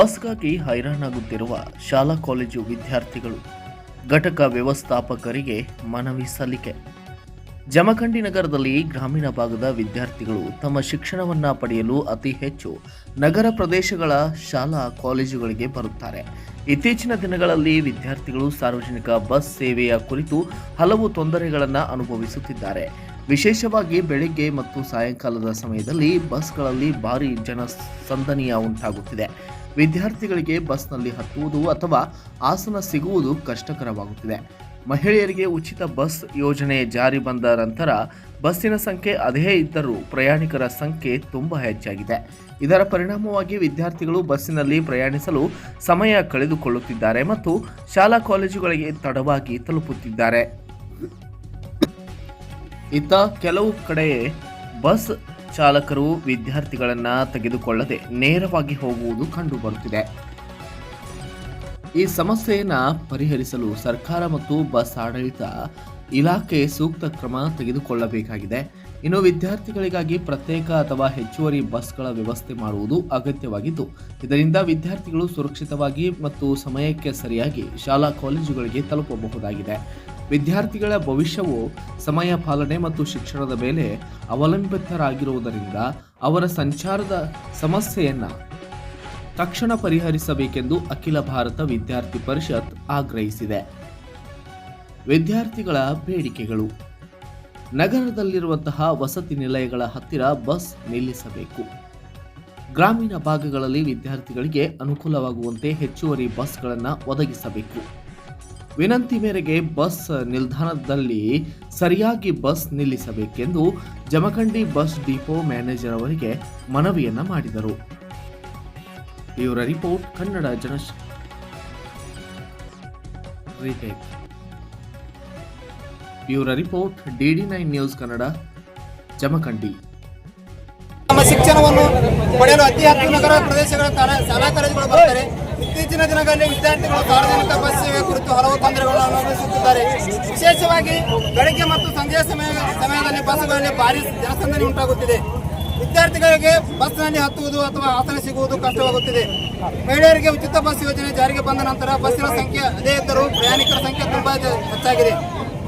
ಬಸ್ಗಾಗಿ ಹೈರಾಣಾಗುತ್ತಿರುವ ಶಾಲಾ ಕಾಲೇಜು ವಿದ್ಯಾರ್ಥಿಗಳು, ಘಟಕ ವ್ಯವಸ್ಥಾಪಕರಿಗೆ ಮನವಿ ಸಲ್ಲಿಕೆ. ಜಮಖಂಡಿ ನಗರದಲ್ಲಿ ಗ್ರಾಮೀಣ ಭಾಗದ ವಿದ್ಯಾರ್ಥಿಗಳು ತಮ್ಮ ಶಿಕ್ಷಣವನ್ನ ಪಡೆಯಲು ಅತಿ ಹೆಚ್ಚು ನಗರ ಪ್ರದೇಶಗಳ ಶಾಲಾ ಕಾಲೇಜುಗಳಿಗೆ ಬರುತ್ತಾರೆ. ಇತ್ತೀಚಿನ ದಿನಗಳಲ್ಲಿ ವಿದ್ಯಾರ್ಥಿಗಳು ಸಾರ್ವಜನಿಕ ಬಸ್ ಸೇವೆಯ ಕುರಿತು ಹಲವು ತೊಂದರೆಗಳನ್ನು ಅನುಭವಿಸುತ್ತಿದ್ದಾರೆ. ವಿಶೇಷವಾಗಿ ಬೆಳಿಗ್ಗೆ ಮತ್ತು ಸಾಯಂಕಾಲದ ಸಮಯದಲ್ಲಿ ಬಸ್ಗಳಲ್ಲಿ ಭಾರಿ ಜನ ಸಂದಣಿಯ ಉಂಟಾಗುತ್ತಿದೆ. ವಿದ್ಯಾರ್ಥಿಗಳಿಗೆ ಬಸ್ನಲ್ಲಿ ಹತ್ತುವುದು ಅಥವಾ ಆಸನ ಸಿಗುವುದು ಕಷ್ಟಕರವಾಗುತ್ತಿದೆ. ಮಹಿಳೆಯರಿಗೆ ಉಚಿತ ಬಸ್ ಯೋಜನೆ ಜಾರಿ ಬಂದ ನಂತರ ಬಸ್ಸಿನ ಸಂಖ್ಯೆ ಅದೇ ಇದ್ದರೂ ಪ್ರಯಾಣಿಕರ ಸಂಖ್ಯೆ ತುಂಬ ಹೆಚ್ಚಾಗಿದೆ. ಇದರ ಪರಿಣಾಮವಾಗಿ ವಿದ್ಯಾರ್ಥಿಗಳು ಬಸ್ಸಿನಲ್ಲಿ ಪ್ರಯಾಣಿಸಲು ಸಮಯ ಕಳೆದುಕೊಳ್ಳುತ್ತಿದ್ದಾರೆ ಮತ್ತು ಶಾಲಾ ಕಾಲೇಜುಗಳಿಗೆ ತಡವಾಗಿ ತಲುಪುತ್ತಿದ್ದಾರೆ. ಇತ್ತ ಕೆಲವು ಕಡೆ ಬಸ್ ಚಾಲಕರು ವಿದ್ಯಾರ್ಥಿಗಳನ್ನು ತೆಗೆದುಕೊಳ್ಳದೆ ನೇರವಾಗಿ ಹೋಗುವುದು ಕಂಡುಬರುತ್ತಿದೆ. ಈ ಸಮಸ್ಯೆಯನ್ನು ಪರಿಹರಿಸಲು ಸರ್ಕಾರ ಮತ್ತು ಬಸ್ ಆಡಳಿತ ಇಲಾಖೆ ಸೂಕ್ತ ಕ್ರಮ ತೆಗೆದುಕೊಳ್ಳಬೇಕಾಗಿದೆ. ಇನ್ನು ವಿದ್ಯಾರ್ಥಿಗಳಿಗಾಗಿ ಪ್ರತ್ಯೇಕ ಅಥವಾ ಹೆಚ್ಚುವರಿ ಬಸ್ಗಳ ವ್ಯವಸ್ಥೆ ಮಾಡುವುದು ಅಗತ್ಯವಾಗಿದ್ದು, ಇದರಿಂದ ವಿದ್ಯಾರ್ಥಿಗಳು ಸುರಕ್ಷಿತವಾಗಿ ಮತ್ತು ಸಮಯಕ್ಕೆ ಸರಿಯಾಗಿ ಶಾಲಾ ಕಾಲೇಜುಗಳಿಗೆ ತಲುಪಬಹುದಾಗಿದೆ. ವಿದ್ಯಾರ್ಥಿಗಳ ಭವಿಷ್ಯವು ಸಮಯ ಪಾಲನೆ ಮತ್ತು ಶಿಕ್ಷಣದ ಮೇಲೆ ಅವಲಂಬಿತರಾಗಿರುವುದರಿಂದ ಅವರ ಸಂಚಾರದ ಸಮಸ್ಯೆಯನ್ನು ತಕ್ಷಣ ಪರಿಹರಿಸಬೇಕೆಂದು ಅಖಿಲ ಭಾರತ ವಿದ್ಯಾರ್ಥಿ ಪರಿಷತ್ ಆಗ್ರಹಿಸಿದೆ. ವಿದ್ಯಾರ್ಥಿಗಳ ಬೇಡಿಕೆಗಳು. ನಗರದಲ್ಲಿರುವಂತಹ ವಸತಿ ನಿಲಯಗಳ ಹತ್ತಿರ ಬಸ್ ನಿಲ್ಲಿಸಬೇಕು. ಗ್ರಾಮೀಣ ಭಾಗಗಳಲ್ಲಿ ವಿದ್ಯಾರ್ಥಿಗಳಿಗೆ ಅನುಕೂಲವಾಗುವಂತೆ ಹೆಚ್ಚುವರಿ ಬಸ್ಗಳನ್ನು ಒದಗಿಸಬೇಕು. ವಿನಂತಿ ಮೇರೆಗೆ ಬಸ್ ನಿಲ್ದಾಣದಲ್ಲಿ ಸರಿಯಾಗಿ ಬಸ್ ನಿಲ್ಲಿಸಬೇಕೆಂದು ಜಮಖಂಡಿ ಬಸ್ ಡಿಪೋ ಮ್ಯಾನೇಜರ್ ಅವರಿಗೆ ಮನವಿಯನ್ನ ಮಾಡಿದರು. ಇವರ ರಿಪೋರ್ಟ್, ಕನ್ನಡ ರಿಟೇಕ್. ಇವರ report DD nine news Kannada, Jamakhandi. ನಮ್ಮ ಶಿಕ್ಷಣವನ್ನು ಪಡೆಯಲು ಅತಿ ಹೆಚ್ಚು ನಗರ ಪ್ರದೇಶಗಳ ಶಾಲಾ ಕಾಲೇಜುಗಳು ಬರ್ತಾರೆ ಇತ್ತೀಚಿನ ದಿನಗಳಲ್ಲಿ ವಿದ್ಯಾರ್ಥಿಗಳು ಸಾರ್ವಜನಿಕ ಬಸ್ ಸೇವೆ ಕುರಿತು ಹಲವು ತೊಂದರೆಗಳನ್ನು ಅನುಭವಿಸುತ್ತಿದ್ದಾರೆ. ವಿಶೇಷವಾಗಿ ಬೆಳಗ್ಗೆ ಮತ್ತು ಸಂಜೆಯ ಸಮಯ ಸಮಯದಲ್ಲಿ ಬಸ್ಗಳಲ್ಲಿ ಭಾರಿ ಜನಸಂದಣಿ ಉಂಟಾಗುತ್ತಿದೆ. ವಿದ್ಯಾರ್ಥಿಗಳಿಗೆ ಬಸ್ನಲ್ಲಿ ಹತ್ತುವುದು ಅಥವಾ ಆಸನ ಸಿಗುವುದು ಕಷ್ಟವಾಗುತ್ತಿದೆ. ಮಹಿಳೆಯರಿಗೆ ಉಚಿತ ಬಸ್ ಯೋಜನೆ ಜಾರಿಗೆ ಬಂದ ನಂತರ ಬಸ್ಸಿನ ಸಂಖ್ಯೆ ಅದೇ ಇದ್ದರೂ ಪ್ರಯಾಣಿಕರ ಸಂಖ್ಯೆ ತುಂಬಾ ಹೆಚ್ಚಾಗಿದೆ.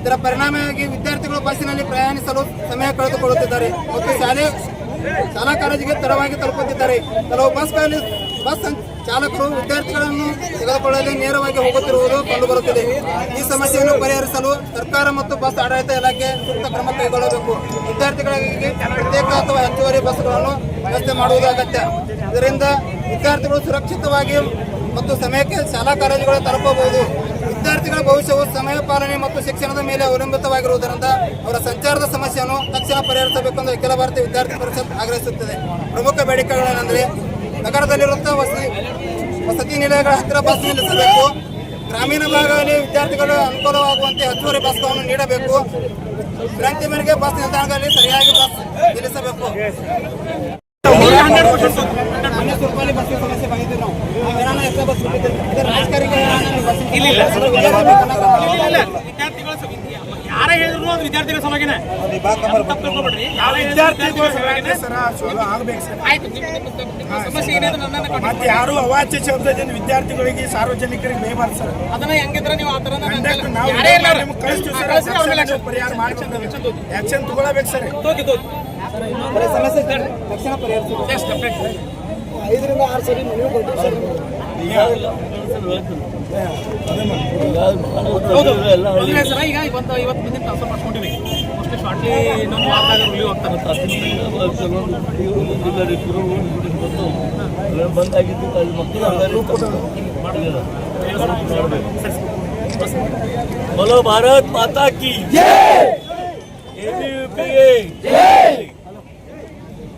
ಇದರ ಪರಿಣಾಮವಾಗಿ ವಿದ್ಯಾರ್ಥಿಗಳು ಬಸ್ಸಿನಲ್ಲಿ ಪ್ರಯಾಣಿಸಲು ಸಮಯ ಕಳೆದುಕೊಳ್ಳುತ್ತಿದ್ದಾರೆ ಮತ್ತು ಶಾಲೆ ಶಾಲಾ ಕಾಲೇಜಿಗೆ ತಡವಾಗಿ ತಲುಪುತ್ತಿದ್ದಾರೆ. ಕೆಲವು ಬಸ್ಗಳಲ್ಲಿ ಬಸ್ ಚಾಲಕರು ವಿದ್ಯಾರ್ಥಿಗಳನ್ನು ತೆಗೆದುಕೊಳ್ಳಲು ನೇರವಾಗಿ ಹೋಗುತ್ತಿರುವುದು ಕಂಡುಬರುತ್ತಿದೆ. ಈ ಸಮಸ್ಯೆಯನ್ನು ಪರಿಹರಿಸಲು ಸರ್ಕಾರ ಮತ್ತು ಬಸ್ ಆಡಳಿತ ಇಲಾಖೆ ಸೂಕ್ತ ಕ್ರಮ ಕೈಗೊಳ್ಳಬೇಕು. ವಿದ್ಯಾರ್ಥಿಗಳಿಗೆ ಪ್ರತ್ಯೇಕ ಅಥವಾ ಹೆಚ್ಚುವರಿ ಬಸ್ಗಳನ್ನು ವ್ಯವಸ್ಥೆ ಮಾಡುವುದು ಅಗತ್ಯ. ಇದರಿಂದ ವಿದ್ಯಾರ್ಥಿಗಳು ಸುರಕ್ಷಿತವಾಗಿ ಮತ್ತು ಸಮಯಕ್ಕೆ ಶಾಲಾ ಕಾಲೇಜುಗಳು ತಲುಪಬಹುದು. ವಿದ್ಯಾರ್ಥಿಗಳ ಭವಿಷ್ಯವು ಸಮಯ ಪಾಲನೆ ಮತ್ತು ಶಿಕ್ಷಣದ ಮೇಲೆ ಅವಲಂಬಿತವಾಗಿರುವುದರಿಂದ ಅವರ ಸಂಚಾರದ ಸಮಸ್ಯೆಯನ್ನು ತಕ್ಷಣ ಪರಿಹರಿಸಬೇಕೆಂದು ಅಖಿಲ ಭಾರತೀಯ ವಿದ್ಯಾರ್ಥಿ ಪರಿಷತ್ ಆಗ್ರಹಿಸುತ್ತದೆ. ಪ್ರಮುಖ ಬೇಡಿಕೆಗಳೇನೆಂದರೆ ನಗರದಲ್ಲಿರುವಂತಹ ವಸತಿ ವಸತಿ ನಿಲಯಗಳ ಹತ್ತಿರ ಬಸ್ ನಿಲ್ಲಿಸಬೇಕು. ಗ್ರಾಮೀಣ ಭಾಗದಲ್ಲಿ ವಿದ್ಯಾರ್ಥಿಗಳು ಅನುಕೂಲವಾಗುವಂತೆ ಹೆಚ್ಚುವರಿ ಬಸ್ಗಳನ್ನು ನೀಡಬೇಕು. ವಿನಂತಿ ಮೇರೆಗೆ ಬಸ್ ನಿಲ್ದಾಣಗಳಲ್ಲಿ ಸರಿಯಾಗಿ ಬಸ್ ನಿಲ್ಲಿಸಬೇಕು ಮೊನ್ನೆ ಸುರ್ಪಾಲಿ ಬಸ್ ಸಮಸ್ಯೆ ಬಂದಿದ್ದೀವಿ ನಾವು ನಾವು ಏನಾನ ಎಷ್ಟೋ ಬಸ್ ಬಿಟ್ಟಿದ್ದೀವಿ ಇದು ರಾಜಕಾರಣಿಗೆ ಏನಾನ ಬಸ್ ಇಲ್ಲ ಇಲ್ಲ ಇಲ್ಲ ಇಲ್ಲ ವಿದ್ಯಾರ್ಥಿಗಳ ಸ- ಯಾರೇ ಹೇಳಿದ್ರು ಅದು ವಿದ್ಯಾರ್ಥಿಗಳ ಸಲುವಾಗಿನೇ ತಪ್ಪು ತಿಳ್ಕೊಬೇಡ್ರಿ ಯಾರೇ ಹೇಳಿದ್ರು ವಿದ್ಯಾರ್ಥಿಗಳ ಸಲುವಾಗಿನೇ ಆಯ್ತು ನಿಮ್ಮ ನಿಮ್ಮ- ನಿಮ್ಮ ಸಮಸ್ಯೆ ಏನಿದೆ ನನ್ನನ್ನು ಮತ್ತೆ ಯಾರು ಅವಾಚ್ಯ ಶಬ್ದದಿಂದ ವಿದ್ಯಾರ್ಥಿಗಳಿಗೆ ಸಾರ್ವಜನಿಕರಿಗೆ ಬೇಬಾರ್ದು ಸರ್. ಅದನ್ನ ಹೆಂಗಿದ್ರೆ ನೀವು ಆ ಥರ ನಾವು ಯಾರೇ ಇಲ್ಲ ನಿಮ್ಗೆ ಕಳಿಸ್ತೀವಿ ಸರ್ ಕಳಿಸಿ ಅವ್ರ ಮೇಲೆ ತಕ್ಷಣ ಪರಿಹಾರ ಮಾಡ್ಕೊಂಡು ಆಕ್ಷನ್ ತಗೊಳ್ಳಬೇಕು ಸರ್. ತೋಗಿ ತೋಗಿ ಸಮಸ್ಯೆ ತಕ್ಷಣ ಐದರಿಂದ ಆರು ಸರಿ ಮನವಿ ಸರ್ ಮದುವೆ ಸರ. ಈಗ ಇವತ್ತು ಇವತ್ತು ಮುಂದಿನ ಟ್ರಾನ್ಸ್ಫರ್ ಮಾಡ್ಕೊಂಡಿವಿ ಮೋಸ್ಟ್ಲಿ ಶಾರ್ಟ್ಲಿ ಇನ್ನೊಂದು ವಾರದಾಗ ರಿಲೀವ್ ಆಗ್ತಾರೆ ಬಂದಾಗಿದ್ದು ಅಲ್ಲಿ ಮಕ್ಕಳು बोलो भारत माता की ABUP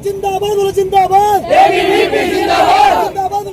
ಜಿಂದಾಬಾದ್ ಜಿಂದಾಬಾದ್